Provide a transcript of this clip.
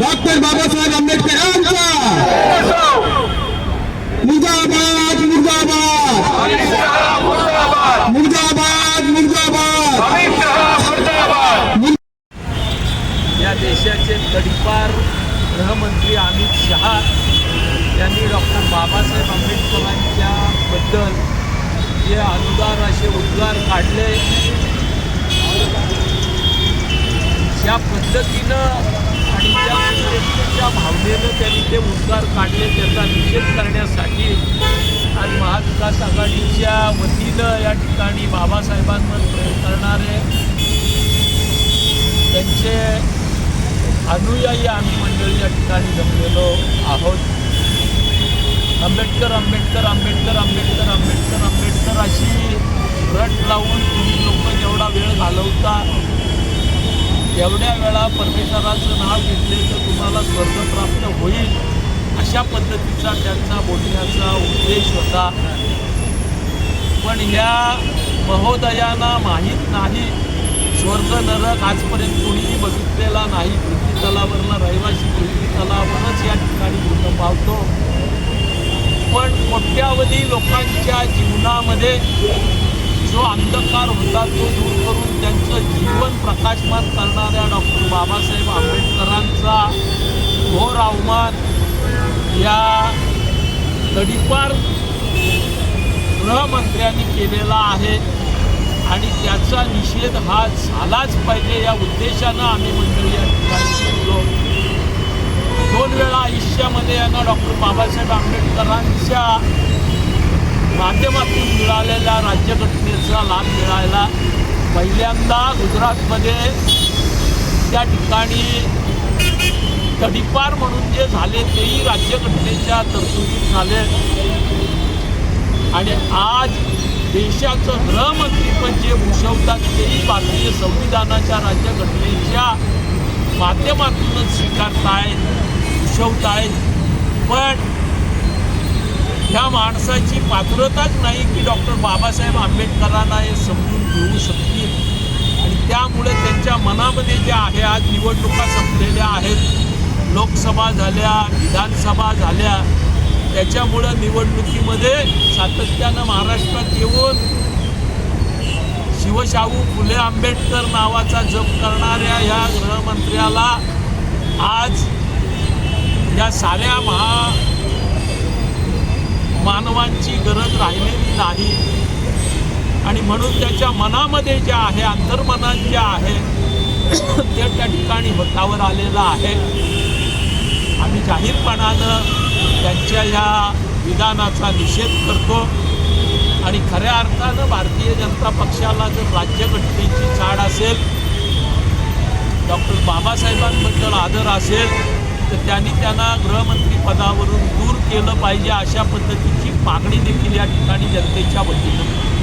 Doctor Babasaheb आंबेडकरांचा. मुर्दाबाद मुर्दाबाद. मुर्दाबाद मुर्दाबाद. या देशाचे तडीपार गृहमंत्री अमित शहा यांनी डॉक्टर बाबासाहेब आंबेडकरांच्या बद्दल जे अनुदान असे उद्गार काढले. ज्या पद्धतीनं आणि ज्या भावनेनं त्यांनी ते उद्गार काढले त्याचा निषेध करण्यासाठी आणि महाविकास आघाडीच्या वतीनं या ठिकाणी बाबासाहेबांवर प्रेम करणारे त्यांचे अनुयायी आम्ही मंडळी या ठिकाणी जमलेलो आहोत. आंबेडकर आंबेडकर आंबेडकर आंबेडकर आंबेडकर आंबेडकर अशी रट लावून तुम्ही लोक जेवढा वेळ घालवता एवढ्या वेळा परमेश्वराचं नाव घेतले तर तुम्हाला स्वर्ग प्राप्त होईल अशा पद्धतीचा त्यांचा बोलण्याचा उद्देश होता. पण ह्या महोदयांना माहीत नाही स्वर्ग नरक आजपर्यंत कुणीही बघितलेला नाही. पृथ्वी तलावरला रहिवासी पृथ्वी तलावरच या ठिकाणी मृत पावतो. पण कोट्यावधी लोकांच्या जीवनामध्ये जो अंधकार होता तो दूर करून त्यांचं जीवन प्रकाशमान करणाऱ्या डॉक्टर बाबासाहेब आंबेडकरांचा घोर अवमान या तडीपार गृहमंत्र्यांनी केलेला आहे आणि त्याचा निषेध हा झालाच पाहिजे या उद्देशानं आम्ही मंडळी या ठिकाणी दोन वेळा आयुष्यामध्ये यांना डॉक्टर बाबासाहेब आंबेडकरांच्या माध्यमातून मिळालेल्या राज्यघटनेचा लाभ मिळायला पहिल्यांदा गुजरातमध्ये त्या ठिकाणी तडीपार म्हणून जे झाले तेही राज्यघटनेच्या तरतुदीत झाले. आणि आज देशाचं गृहमंत्रीपद जे भूषवतात तेही भारतीय संविधानाच्या राज्यघटनेच्या माध्यमातूनच स्वीकारतायत भूषवतायत. पण ह्या माणसाची पात्रताच नाही की डॉक्टर बाबासाहेब आंबेडकरांना हे समजून घेऊ शकतील. आणि त्यामुळे त्यांच्या मनामध्ये जे आहे आज निवडणुका संपलेल्या आहेत लोकसभा झाल्या विधानसभा झाल्या त्याच्यामुळं निवडणुकीमध्ये सातत्यानं महाराष्ट्रात येऊन शिवशाहू फुले आंबेडकर नावाचा जप करणाऱ्या ह्या गृहमंत्र्याला आज या साऱ्या महा मानवांची गरज राहिलेली नाही. आणि म्हणून त्याच्या मनामध्ये जे आहे अंतर्मनात जे आहे ते त्या ठिकाणी भक्तावर आलेलं आहे. आम्ही जाहीरपणानं त्यांच्या ह्या विधानाचा निषेध करतो. आणि खऱ्या अर्थानं भारतीय जनता पक्षाला जर राज्यघटनेची चाड असेल डॉक्टर बाबासाहेबांबद्दल आदर असेल तर त्यांनी त्यांना गृहमंत्री पदावरून दूर केलं पाहिजे अशा पद्धतीची मागणी देखील या ठिकाणी जनतेच्या वतीनं.